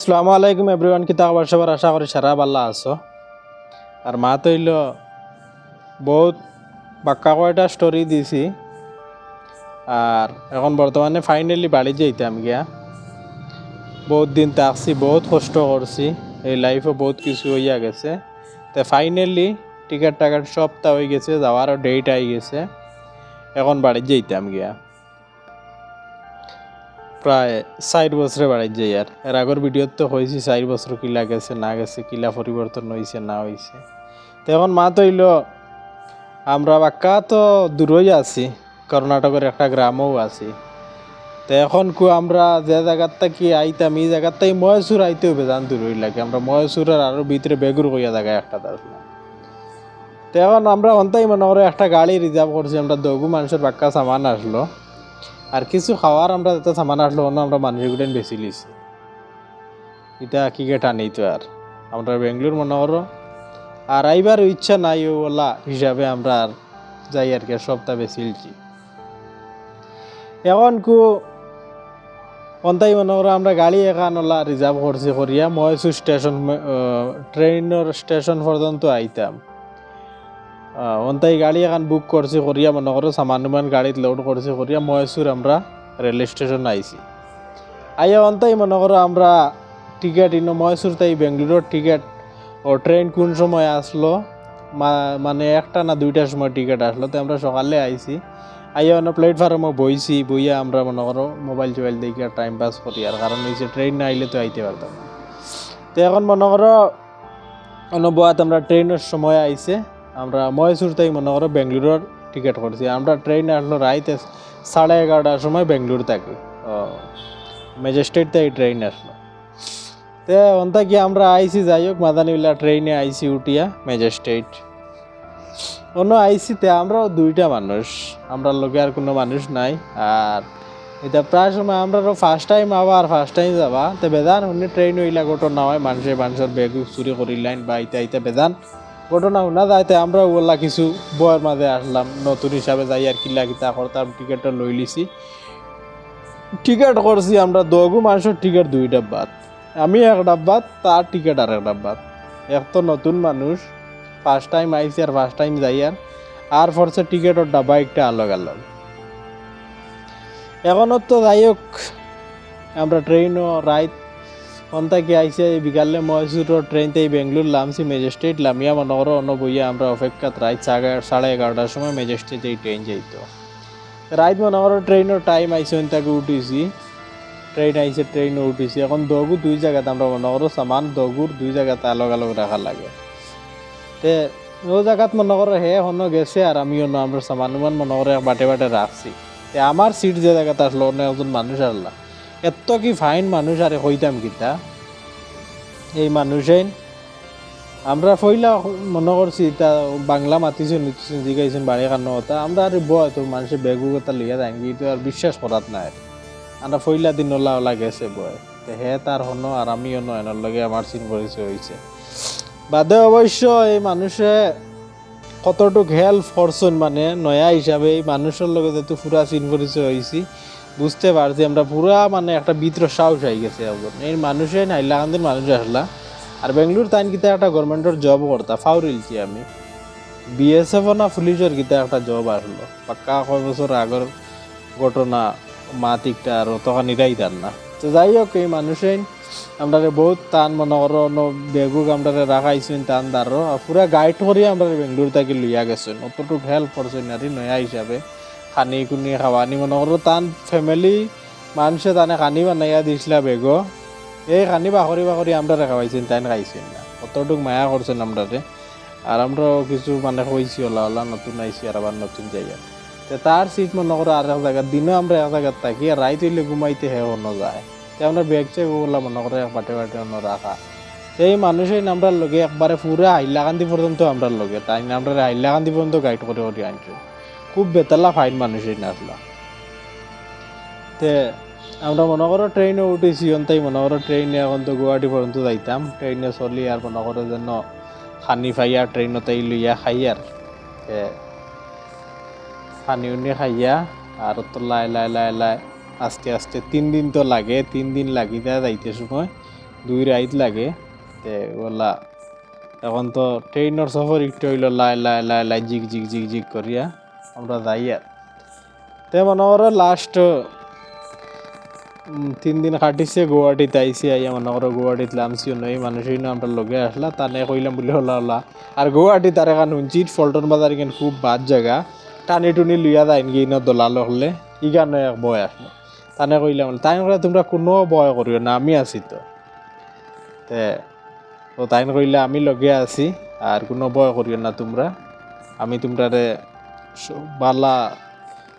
আসসালামু আলাইকুম এভরিওয়ান কি তাকবার সবার আশা করি সারা বাল্লা আছো। আর মা তো হইল বহুত বাক্কা কয়টা স্টোরি দিছি। আর এখন বর্তমানে ফাইনালি বাড়ি যাইতাম গিয়া। বহুত দিন থাকছি, বহুত কষ্ট করছি। এই লাইফে বহুত কিছু হইয়া গেছে। তো ফাইনালি টিকিট টাকাট সবটা হয়ে গেছে, যাওয়ারও ডেট আই গেছে। এখন বাড়ি যাইতাম গিয়া। প্রায় চার বছরে বাড়াই যাই আর। এর আগর ভিডিওত তো হয়েছি চার বছর কিলা গেছে, না গেছে, কিলা পরিবর্তন হয়েছে, না হয়েছে। তো এখন মা তো হইল আমরা বাক্কা তো দূরই আছি, কর্ণাটকের একটা গ্রামও আছি। তো এখন কু আমরা যে জায়গার কি আইতাম, এই জায়গার তাই ময়সুর আইতেও বেজান দূরই লাগে। আমরা ময়সুরের আরও ভিতরে বেগুর কইয়া জায়গায় একটা আসলাম তো এখন আমরা অন্তাই মনে একটা গাড়ি রিজার্ভ করছি, আমরা দগু মানুষের বাক্কা সামান আসলো। আর কিছু খাওয়ার আমরা যাতে সামান আসলো, অন্য আমরা মানুষের গুটেন বেশি লিছি। এটা কি কে টানি তো আর। আমরা বেঙ্গলোর মনে করো। আর আইবার ইচ্ছা নাই ওলা হিসাবে আমরা আর যাই আর কি সপ্তাহ বেশি লিছি। এখন কু অন্তাই মনে করো, আমরা গাড়ি এখান ওলা রিজার্ভ করছি করিয়া মহেশু স্টেশন ট্রেনের স্টেশন পর্যন্ত আইতাম। অন্তাই গাড়ি এখন বুক করছি করিয়া মনে করো সামান্যমান গাড়িত লোড করছি করিয়া মহেশূর আমরা রেল স্টেশন আইছি আইয়া অন্তাই মনে করো আমরা টিকিট ইনো মহেশূর তাই বেঙ্গলোরের টিকিট ও ট্রেন কোন সময় আসলো মানে একটা না দুইটার সময় টিকিট আসলো তো আমরা সকালে আইছি আইয়া অন্য প্ল্যাটফর্মে বইছি, বইয়া আমরা মনে করো মোবাইল টোবাইল দেখে টাইম পাস করি, আর কারণ হচ্ছে ট্রেন না আইলে তো আইতে পারতাম। তো এখন মনে করো অনুবাদ আমরা ট্রেনের সময় আইছে আমরা মহীশূর তাই মনে করো বেঙ্গলোরের টিকিট করছি। আমরা ট্রেন আসলো রাইতে সাড়ে এগারোটার সময় বেঙ্গলোর থাকি ম্যাজিস্ট্রেট তাই ট্রেন আসলো। তে অন্তা কি আমরা আইসি যাই হোক, মাদানিবিল্লা ট্রেনে আইসি উঠিয়া ম্যাজিস্ট্রেট অন্য আইসি তে আমরাও দুইটা মানুষ আমরা লোকে আর কোনো মানুষ নাই। আর এটা প্রায় সময় আমরা ফার্স্ট টাইম আবার ফার্স্ট টাইম যাবা। তে বেদান শুনি ট্রেন হইলা ঘটনা হয়, মানুষে মানুষের বেগ চুরি করিলাইন বা ইতা ইতা বেদান। ঘটনা শুনা যাইতে আমরা ওলা কিছু বয়ের মাঝে আসলাম। নতুন হিসাবে যাই আর কিলা কিতা করতাম টিকিটটা লই লিছি। টিকিট করছি আমরা দগু মানুষের টিকিট দুই ডাব্বাত আমি এক ডাব্বাত তার টিকিট আর এক ডাব্বাত এক তো নতুন মানুষ ফার্স্ট টাইম আইসি আর ফার্স্ট টাইম যাই আর। আর ফরসে টিকিটের ডাব্বা একটা আলাগ আলাগ। এখনও তো যাই হোক, আমরা ট্রেনও রাইত অন্তাকে আইসে বিকালে মহীশূরের ট্রেনতেই বেঙ্গলোর লামছি ম্যাজিস্ট্রেট লামিয়া মনগর অন্য বইয়া আমরা অপেক্ষাত রাইত সাড়ে এগারোটার সময় ম্যাজিস্ট্রেট এই ট্রেন যাইতো রাইত মনগর ট্রেনের টাইম আইসে তাকে উঠিছি। ট্রেন আইসে ট্রেনে উঠিছি। এখন দগু দুই জায়গাতে আমরা মনে করো সামান দগুর দুই জায়গাতে আলাগ আলাগ রাখা লাগে। তে ও জায়গাত মনে করো হে হনো গেছে আর আমি অন্য আমরা সামানুমান মনে করে বাটে বাটে রাখছি আমার সিট যে জায়গাতে আসলো অন্য একজন মানুষ আসলা এত কি ফাইন মানুষ আরে কইতাম কিতা? এই মানুষেন, আমরা ফইলা মনে করছি তা বাংলা মাতিছেন নিতিছেন জিগাইছেন বাড়ি কান্ন কথা, আমরা আর বয় তো মানুষের বেগু কথা লইয়া যাই তো আর বিশ্বাস করাত নাই। আমরা ফইলা দিন ওলা ওলা গেছে বয় হে তার হনো আর আমি হনো এনার লগে আমার চিন পরিচয় হয়েছে বাদে অবশ্য এই মানুষে কতটুক হেল্প করছেন মানে নয়া হিসাবে এই মানুষের লগে যেহেতু পুরা চিন পরিচয় হয়েছি বুঝতে পারছি আমরা পুরা মানে একটা বিত্র সাহস হয়ে গেছে এই মানুষে হাইলাকান্দির মানুষ আসলা। আর বেঙ্গলোর তাইন কিতা একটা গভর্নমেন্টের জব করতা ফাউরিলছি আমি। বিএসএফ না পুলিশের কিতা একটা জব আসলো। পাক্কা কয় বছর আগর ঘটনা মাতিকটা আর তখন তার না। তো যাই হোক, এই মানুষের আমরা বহুত টান মনে করো বেগুক আমরা রাখাইছেন টান দারো পুরা গাইড করি আমরা বেঙ্গলোর থেকে লইয়া গেছেন। অতটুক হেল্প করছেন আর নয়া হিসাবে খানি খুনি খাওয়ানি মনে করো, টান ফ্যামিলি মানুষে টানে খানি বানাইয়া দিছিলা বেগো। এই খানি বাকরি বাকরি আমরা খাওয়াইছেন তাই খাইছেন না। অতটুক মায়া করছেন আমরা আর আমরাও কিছু মানে কইছি, ওলা ওলা নতুন আইছি আর আবার নতুন জায়গা। তার সিট মনে করো আর এক জায়গায় দিনও আমরা এক জায়গায় থাকি, আর রাইত ঘুমাইতে হে অন্য যায়। আমরা ব্যাগ চেক ওগুলা মনে করো বাটে বাটে অন্য রাখা এই মানুষের আমরা লগে একবারে পুরো হাইলাকান্দি পর্যন্ত আমরা লগে। তাই না আমরা হাইলাকান্দি পর্যন্ত গাইড করে করে আনছে খুব বেতালা ফাইন মানুষের না আসলা তে, আমরা মনে করো ট্রেনে উঠেছি তাই মনে করো ট্রেনে এখন তো গুয়াহাটি পর্যন্ত যাইতাম। ট্রেনে চলি আর মনে করো যেন খানি ফাইয়া ট্রেনতে লইয়া খাইয়ার তে, খানি উনি খাইয়া আর তো লাই লাই লাই লাই। আস্তে আস্তে তিন দিন তো লাগে, তিন দিন লাগি দেয় যাইতে সময়, দুই রাইত লাগে। তে বলা এখন তো ট্রেনের সফর একটু হইল, লাই লাই লাই লাই, জিগ জিগ জিগ জিগ করিয়া আমরা যাই আর। তে মনে করো লাস্ট তিন দিন কাটিছে, গুয়াহাটিতে আইসি আইয়া মনে করো গুয়াহাটিত লামছি নই মানুষই না আমরা লগে আসলা, তানে কইলাম বলে হলা হলা আর গুয়াহাটি তার এখন হুঞ্চিত ফল্টন বাজার এখানে খুব বাদ জায়গা। টানি টুনি লইয়া যায় গিয়ে দলাল হলে, ইগানো এক বয় আসলো। তানে কইলাম তাই তোমরা কোনো বয় করিও না, আমি আছি তো। তে তো তাই কইলে, আমি লগে আছি, আর কোনো বয় করিও না তোমরা। আমি তোমরারে বালা,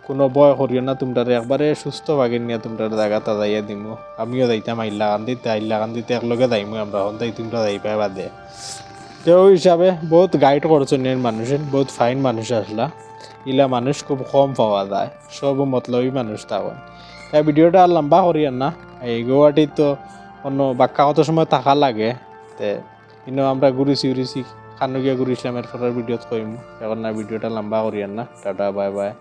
কোনো বয় করিও না, তোমরারে একবারে সুস্থ ভাগে নিয়ে তোমরা জায়গাটা যাইয়া দিমু। আমিও যাইতাম আইলা কান্দিতে আইলা কান্দিতে একলগে যাইমু আমরা হন্তাই তোমরা যাইবা বাদে। তো ওই হিসাবে বহুত গাইড করছেন এর মানুষের বহুত ফাইন মানুষ আসলা। ইলা মানুষ খুব কম পাওয়া যায়, সব মতলবী মানুষ তাও এই ভিডিওটা আর লম্বা করিয়ান না। এই গুয়াহাটি তো অন্য বাক্কা কত সময় থাকা লাগে, তে কিন্তু আমরা ঘুরিছি উড়িছি খানুকিয়া ঘুরিছিলাম এরপরের ভিডিওত কইম। এখন না, ভিডিওটা লম্বা করিয়ান না। Tata, bye bye.